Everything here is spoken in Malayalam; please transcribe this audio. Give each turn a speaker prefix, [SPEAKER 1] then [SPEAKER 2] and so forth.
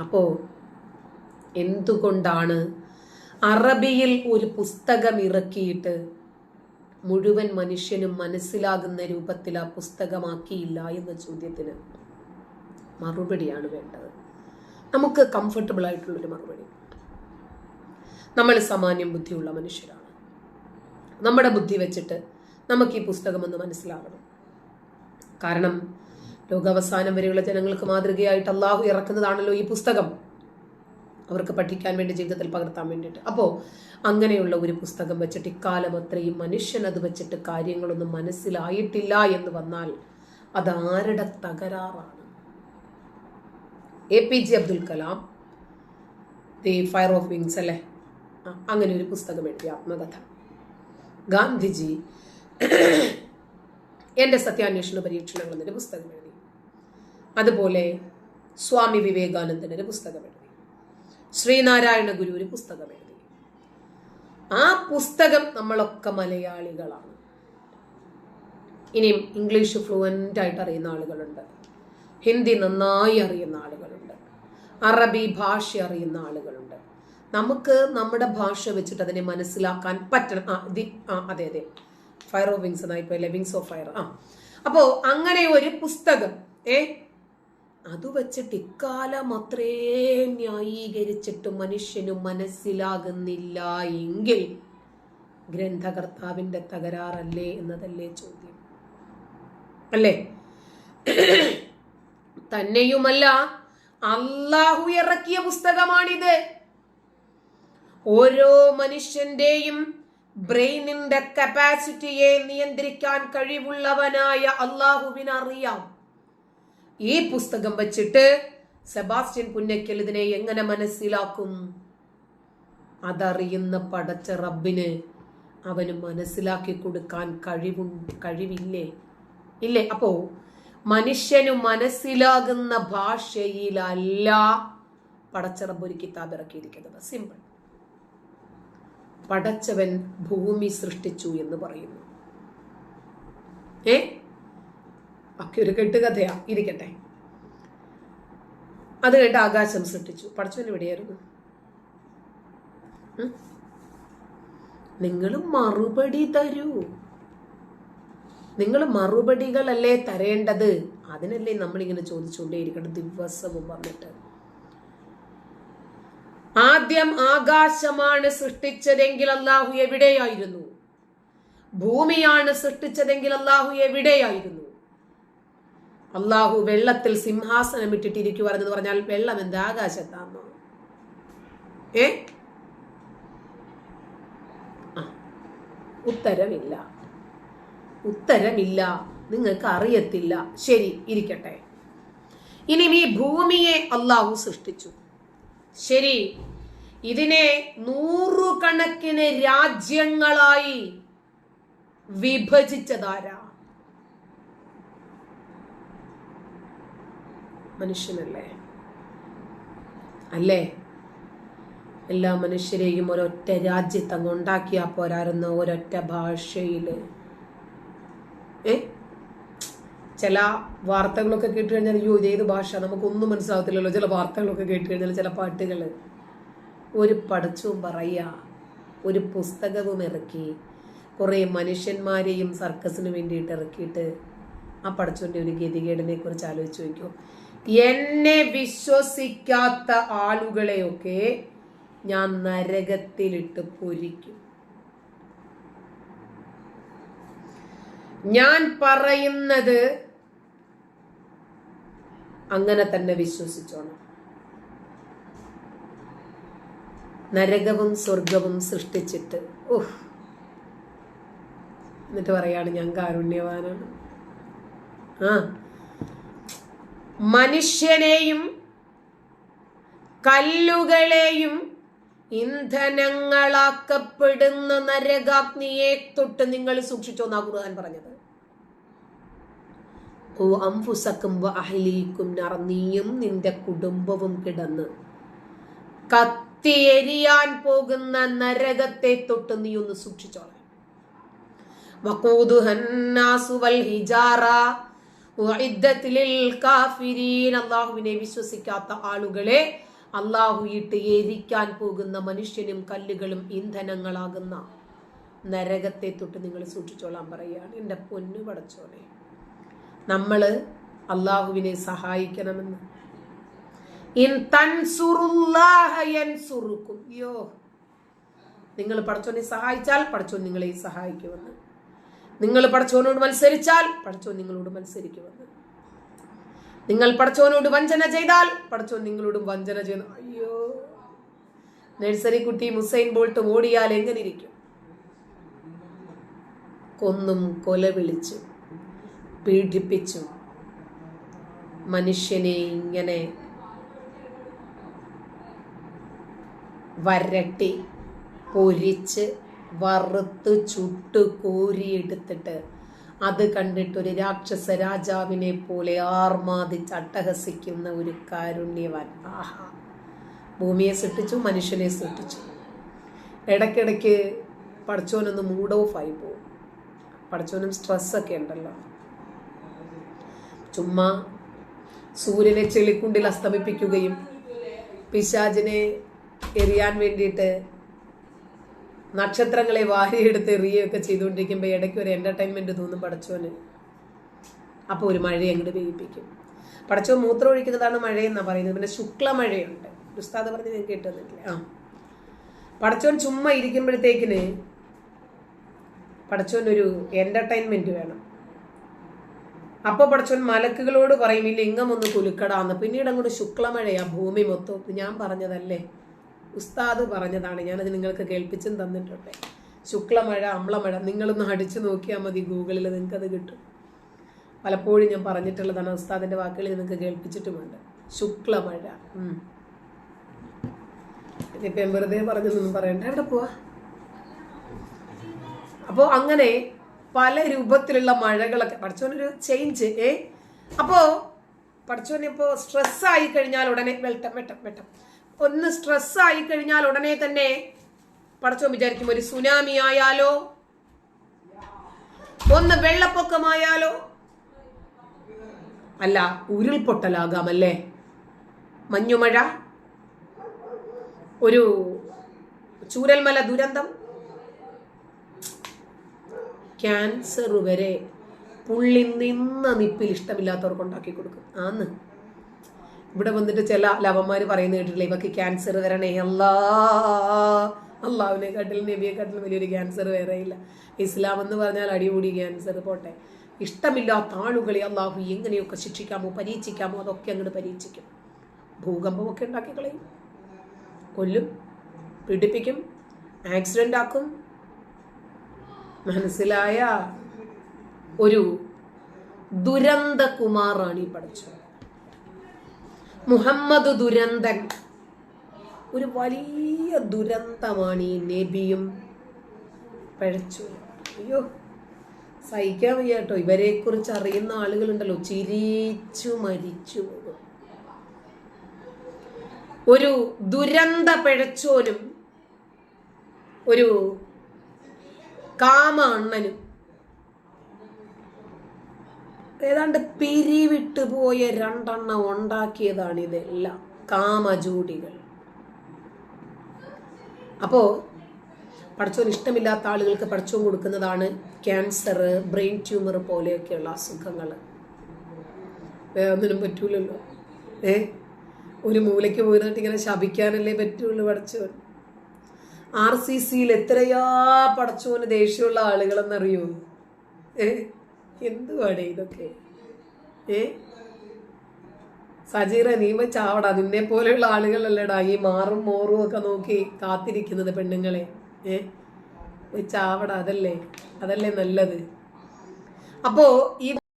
[SPEAKER 1] അപ്പോ എന്തുകൊണ്ടാണ് അറബിയിൽ ഒരു പുസ്തകം ഇറക്കിയിട്ട് മുഴുവൻ മനുഷ്യനും മനസ്സിലാകുന്ന രൂപത്തിൽ ആ പുസ്തകമാക്കിയില്ല എന്ന ചോദ്യത്തിന് മറുപടിയാണ് വേണ്ടത്? നമുക്ക് കംഫർട്ടബിൾ ആയിട്ടുള്ളൊരു മറുപടി. നമ്മൾ സാമാന്യം ബുദ്ധിയുള്ള മനുഷ്യരാണ്. നമ്മുടെ ബുദ്ധി വെച്ചിട്ട് നമുക്ക് ഈ പുസ്തകം ഒന്ന് മനസ്സിലാകണം കാരണം ലോകാവസാനം വരെയുള്ള ജനങ്ങൾക്ക് മാതൃകയായിട്ട് അള്ളാഹു ഇറക്കുന്നതാണല്ലോ ഈ പുസ്തകം. അവർക്ക് പഠിക്കാൻ വേണ്ടി ജീവിതത്തിൽ പകർത്താൻ വേണ്ടിയിട്ട്. അപ്പോൾ അങ്ങനെയുള്ള ഒരു പുസ്തകം വെച്ചിട്ട് ഇക്കാലം അത്രയും മനുഷ്യൻ അത് വെച്ചിട്ട് കാര്യങ്ങളൊന്നും മനസ്സിലായിട്ടില്ല എന്ന് വന്നാൽ അത് ആരുടെ തകരാറാണ്? A P J Abdul Kalam the fire of wings അല്ലേ? അങ്ങനെ ഒരു പുസ്തകം എഴുതി ആത്മകഥ. ഗാന്ധിജി എന്റെ സത്യാന്വേഷണ പരീക്ഷണങ്ങൾ എന്നൊരു പുസ്തകം എഴുതി. അതുപോലെ സ്വാമി വിവേകാനന്ദൻ ഒരു പുസ്തകം എഴുതി. ശ്രീനാരായണ ഗുരു ഒരു പുസ്തകം എഴുതി. ആ പുസ്തകം നമ്മളൊക്കെ മലയാളികളാണ്. ഇനിയും ഇംഗ്ലീഷ് ഫ്ലുവന്റ് ആയിട്ട് അറിയുന്ന ആളുകളുണ്ട്. ഹിന്ദി നന്നായി അറിയുന്ന ആളുകളുണ്ട്. അറബി ഭാഷ അറിയുന്ന ആളുകളുണ്ട്. നമുക്ക് നമ്മുടെ ഭാഷ വെച്ചിട്ട് അതിനെ മനസ്സിലാക്കാൻ പറ്റണം. ആ ആ അതെ അതെ. ഫയർ ഓഫ് വിങ്സ് എന്നായിപ്പോയില്ലേ വിങ്സ് ഓഫ് ഫയർ ആ. അപ്പോൾ അങ്ങനെ ഒരു പുസ്തകം ഏ അത് വെച്ചിട്ട് ഇക്കാലം അത്രേ ന്യായീകരിച്ചിട്ട് മനുഷ്യന് മനസ്സിലാകുന്നില്ല എങ്കിൽ ഗ്രന്ഥകർത്താവിന്റെ തകരാറല്ലേ എന്നതല്ലേ ചോദ്യം. അല്ലേ? തന്നെയുമല്ല അള്ളാഹു ഇറക്കിയ പുസ്തകമാണിത്. ഓരോ മനുഷ്യന്റെയും ബ്രെയിനിന്റെ കപ്പാസിറ്റിയെ നിയന്ത്രിക്കാൻ കഴിവുള്ളവനായ അള്ളാഹുവിനറിയാം ഈ പുസ്തകം വച്ചിട്ട് സെബാസ്റ്റ്യൻ പുന്നയ്ക്കൽ ഇതിനെ എങ്ങനെ മനസ്സിലാക്കും? അതറിയുന്ന പടച്ച റബ്ബിന് അവന് മനസ്സിലാക്കി കൊടുക്കാൻ കഴിവു കഴിവില്ലേ? ഇല്ലേ? അപ്പോ മനുഷ്യന് മനസ്സിലാകുന്ന ഭാഷയിലല്ല പടച്ചറബ് ഒരു കിതാബ് ഇറക്കിയിരിക്കുന്നത്. സിമ്പിൾ പടച്ചവൻ ഭൂമി സൃഷ്ടിച്ചു എന്ന് പറയുന്നു. ഏ? ഒക്കെ ഒരു കെട്ടുകഥയാ ഇരിക്കട്ടെ അത് കേട്ട് ആകാശം സൃഷ്ടിച്ചു. പടച്ചവൻ എവിടെയായിരുന്നു നിങ്ങൾ മറുപടി തരൂ. നിങ്ങൾ മറുപടികളല്ലേ തരേണ്ടത്? അതിനല്ലേ നമ്മളിങ്ങനെ ചോദിച്ചുകൊണ്ടേയിരിക്കണം ദിവസവും വന്നിട്ട്. ആദ്യം ആകാശമാണ് സൃഷ്ടിച്ചതെങ്കിൽ അള്ളാഹു എവിടെയായിരുന്നു? ഭൂമിയാണ് സൃഷ്ടിച്ചതെങ്കിൽ അള്ളാഹു എവിടെയായിരുന്നു? അള്ളാഹു വെള്ളത്തിൽ സിംഹാസനം ഇട്ടിട്ടിരിക്കുവാരെന്ന് പറഞ്ഞാൽ വെള്ളം എന്ത്? ആകാശത്താണോ ഏ? ഉത്തരമില്ല. ഉത്തരമില്ല. നിങ്ങൾക്ക് അറിയത്തില്ല ശരി ഇരിക്കട്ടെ. ഇനി ഈ ഭൂമിയെ അള്ളാഹു സൃഷ്ടിച്ചു. ശരി ഇതിനെ നൂറുകണക്കിന് രാജ്യങ്ങളായി വിഭജിച്ചതാരാ? മനുഷ്യനല്ലേ? അല്ലേ? എല്ലാ മനുഷ്യരെയും ഒരൊറ്റ രാജ്യത്ത് അങ്ങ് ഉണ്ടാക്കിയാ പോരായിരുന്നു ഒരൊറ്റ ഭാഷയിൽ ഏ? ചില വാർത്തകളൊക്കെ കേട്ട് കഴിഞ്ഞാൽ അയ്യോ ഏത് ഭാഷ? നമുക്കൊന്നും മനസ്സിലാവത്തില്ലല്ലോ ചില വാർത്തകളൊക്കെ കേട്ട് കഴിഞ്ഞാൽ ചില പാട്ടുകൾ ഒരു പഠിച്ചും പറയുക ഒരു പുസ്തകവും ഇറക്കി കുറേ മനുഷ്യന്മാരെയും സർക്കസിന് വേണ്ടിയിട്ട് ഇറക്കിയിട്ട് ആ പഠിച്ചുകൊണ്ട് ഒരു ഗതികേടിനെ കുറിച്ച് ആലോചിച്ച് നോക്കൂ എന്നെ വിശ്വസിക്കാത്ത ആളുകളെയൊക്കെ ഞാൻ നരകത്തിലിട്ട് പൊരിക്കും. ഞാൻ പറയുന്നത് അങ്ങനെ തന്നെ വിശ്വസിച്ചോണം. നരകവും സ്വർഗവും സൃഷ്ടിച്ചിട്ട് ഓഹ് എന്നിട്ട് പറയാണ് ഞാൻ കാരുണ്യവാനാണ്. ആ. മനുഷ്യനെയും കല്ലുകളെയും ഇന്ധനങ്ങളാക്കപ്പെടുന്ന നരകാഗ്നിയെ തൊട്ട് നിങ്ങൾ സൂക്ഷിച്ചോന്നാ ഖുർആൻ പറഞ്ഞത്. ഓ അംഫുസക്കും അഹ്ലീക്കും നിന്റെ കുടുംബവും കിടന്ന് കത്തിയെരിയാൻ പോകുന്ന നരകത്തെ തൊട്ട് നീ ഒന്ന് സൂക്ഷിച്ചോളാം. അള്ളാഹുവിനെ വിശ്വസിക്കാത്ത ആളുകളെ അള്ളാഹു ഇട്ട് എരിക്കാൻ പോകുന്ന മനുഷ്യനും കല്ലുകളും ഇന്ധനങ്ങളാകുന്ന നരകത്തെ തൊട്ട് നിങ്ങൾ സൂക്ഷിച്ചോളാൻ പറയുകയാണ്. എന്റെ പൊന്നു പടച്ചോനെ നമ്മൾ അള്ളാഹുവിനെ സഹായിക്കണമെന്ന്. നിങ്ങൾ പടച്ചോനെ സഹായിച്ചാൽ പടച്ചോൻ നിങ്ങളെ സഹായിക്കുമെന്ന്. നിങ്ങൾ പടച്ചോനോട് മത്സരിച്ചാൽ പടച്ചോൻ നിങ്ങളോട് മത്സരിക്കുമെന്ന്. നിങ്ങൾ പടച്ചോനോട് വഞ്ചന ചെയ്താൽ പടച്ചോൻ നിങ്ങളോടും വഞ്ചന ചെയ്യുന്നു. അയ്യോ. നഴ്സറി കുട്ടി മുസൈൻ ബോൾട്ട് ഓടിയാൽ എങ്ങനെ ഇരിക്കും? കൊന്നും കൊല വിളിച്ചു പീഡിപ്പിച്ചു മനുഷ്യനെ ഇങ്ങനെ വരട്ടി പൊരിച്ച് വറുത്ത് ചുട്ട് കോരിയെടുത്തിട്ട് അത് കണ്ടിട്ട് ഒരു രാക്ഷസ രാജാവിനെ പോലെ ആർമാദിച്ച് അട്ടഹസിക്കുന്ന ഒരു കാരുണ്യവാൻ. ആഹാ. ഭൂമിയെ സൃഷ്ടിച്ചു മനുഷ്യനെ സൃഷ്ടിച്ചു. ഇടയ്ക്കിടയ്ക്ക് പഠിച്ചോനൊന്ന് മൂഡ് ഓഫ് ആയി പോകും പഠിച്ചോനും സ്ട്രെസ്സൊക്കെ ഉണ്ടല്ലോ. ചുമ്മാ സൂര്യനെ ചെളിക്കുണ്ടിൽ അസ്തമിപ്പിക്കുകയും പിശാചിനെ എറിയാൻ വേണ്ടിയിട്ട് നക്ഷത്രങ്ങളെ വാരിയെടുത്ത് എറിയുകയൊക്കെ ചെയ്തുകൊണ്ടിരിക്കുമ്പോൾ ഇടയ്ക്ക് ഒരു എന്റർടൈൻമെന്റ് തോന്നും പടച്ചോന്. അപ്പോൾ ഒരു മഴയെ അങ്ങോട്ട് പെയ്യിപ്പിക്കും. പടച്ചോൻ മൂത്രം ഒഴിക്കുന്നതാണ് മഴയെന്നാണ് പറയുന്നത്. പിന്നെ ശുക്ലമഴയുണ്ട് ഉസ്താദ് പറഞ്ഞ് ഞാൻ കേട്ടുവന്നിട്ടില്ല ആ. പടച്ചോൻ ചുമ്മാ ഇരിക്കുമ്പോഴത്തേക്കിന് പടച്ചോൻ ഒരു എന്റർടൈൻമെന്റ് വേണം. അപ്പോൾ പടച്ചോൻ മലക്കുകളോട് പറയും ഇല്ല ഇങ്ങമൊന്ന് കുലുക്കടാന്ന്. പിന്നീട് അങ്ങോട്ട് ശുക്ലമഴയാ ഭൂമി മൊത്തം. ഞാൻ പറഞ്ഞതല്ലേ? ഉസ്താദ് പറഞ്ഞതാണ് ഞാനത് നിങ്ങൾക്ക് കേൾപ്പിച്ചും തന്നിട്ടുണ്ട്. ശുക്ലമഴ അമ്ലമഴ നിങ്ങളൊന്ന് അടിച്ചു നോക്കിയാൽ മതി ഗൂഗിളിൽ നിങ്ങൾക്കത് കിട്ടും. പലപ്പോഴും ഞാൻ പറഞ്ഞിട്ടുള്ളതാണ് ഉസ്താദിന്റെ വാക്കുകൾ നിങ്ങൾക്ക് കേൾപ്പിച്ചിട്ടുമുണ്ട്. ശുക്ലമഴ. ഇപ്പം വെറുതെ പറഞ്ഞതൊന്നും പറയണ്ട. എവിടെ പോവാ? അപ്പോൾ അങ്ങനെ പല രൂപത്തിലുള്ള മഴകളൊക്കെ പഠിച്ചോനൊരു ചേഞ്ച് ഏ? അപ്പോൾ പഠിച്ചോനിപ്പോൾ സ്ട്രെസ്സായി കഴിഞ്ഞാൽ ഉടനെ വെട്ടം വെട്ടം വെട്ടം. ഒന്ന് സ്ട്രെസ് ആയി കഴിഞ്ഞാൽ ഉടനെ തന്നെ പഠിച്ചോൻ വിചാരിക്കും ഒരു സുനാമി ആയാലോ? ഒന്ന് വെള്ളപ്പൊക്കമായാലോ? അല്ല ഉരുൾപൊട്ടലാകാമല്ലേ? മഞ്ഞുമഴ? ഒരു ചൂരൽമല ദുരന്തം? ക്യാൻസർ വരെ പുള്ളി നിന്ന നിപ്പിൽ ഇഷ്ടമില്ലാത്തവർക്ക് ഉണ്ടാക്കി കൊടുക്കും. ആന്ന്. ഇവിടെ വന്നിട്ട് ചില ലവന്മാർ പറയുന്ന കേട്ടിട്ടില്ല? ഇവക്ക് ക്യാൻസർ വരണേ. അല്ലാ. അള്ളാവിനെ കാട്ടിലും നബിയെ കാട്ടിലും വലിയൊരു ക്യാൻസർ വേറെ ഇല്ല. ഇസ്ലാം എന്ന് പറഞ്ഞാൽ അടിപൊളി ക്യാൻസർ പോട്ടെ. ഇഷ്ടമില്ലാത്ത ആളുകളെ അള്ളാഹു എങ്ങനെയൊക്കെ ശിക്ഷിക്കാമോ പരീക്ഷിക്കാമോ അതൊക്കെ അങ്ങോട്ട് പരീക്ഷിക്കും. ഭൂകമ്പമൊക്കെ ഉണ്ടാക്കി കളയും. കൊല്ലും പീഡിപ്പിക്കും ആക്സിഡന്റ് ആക്കും. മനസ്സിലായ ഒരു ദുരന്ത കുമാറാണ് ഈ പഠിച്ചത് മുഹമ്മദ് ദുരന്തൻ. ഒരു വലിയ ദുരന്തമാണ് ഈ നബിയും പഴച്ചു. അയ്യോ സഹിക്കാൻ വയ്യ കേട്ടോ ഇവരെ കുറിച്ച് അറിയുന്ന ആളുകളുണ്ടല്ലോ. ചിരിച്ചു മരിച്ചു ഒരു ദുരന്ത പിഴച്ചോനും ഒരു കാമ അണ്ണനും ഏതാണ്ട് പിരിവിട്ട് പോയ രണ്ടെണ്ണം ഉണ്ടാക്കിയതാണ് ഇതെല്ലാം. കാമജൂടികൾ അപ്പോ പഠിച്ചോൻ ഇഷ്ടമില്ലാത്ത ആളുകൾക്ക് പഠിച്ചോൻ കൊടുക്കുന്നതാണ് ക്യാൻസർ ബ്രെയിൻ ട്യൂമർ പോലെയൊക്കെയുള്ള അസുഖങ്ങൾ. വേറെ ഒന്നിനും പറ്റൂലല്ലോ. ഏ? ഒരു മൂലയ്ക്ക് പോയിരുന്നിട്ട് ഇങ്ങനെ ശപിക്കാനല്ലേ പറ്റുള്ളൂ പഠിച്ചോൻ ആർ സി സിയിൽ എത്രയാ പടച്ചോന് ദേഷ്യമുള്ള ആളുകളെന്നറിയോ? ഏ? എന്തുവാടേ ഇതൊക്കെ? ഏ? സജീറ നീമ ചാവടാ നിന്നെ പോലെയുള്ള ആളുകളല്ലടാ ഈ മാറും മോറും ഒക്കെ നോക്കി കാത്തിരിക്കുന്നത് പെണ്ണുങ്ങളെ. ഏ? ചാവടാ അതല്ലേ? അതല്ലേ നല്ലത്. അപ്പോ ഈ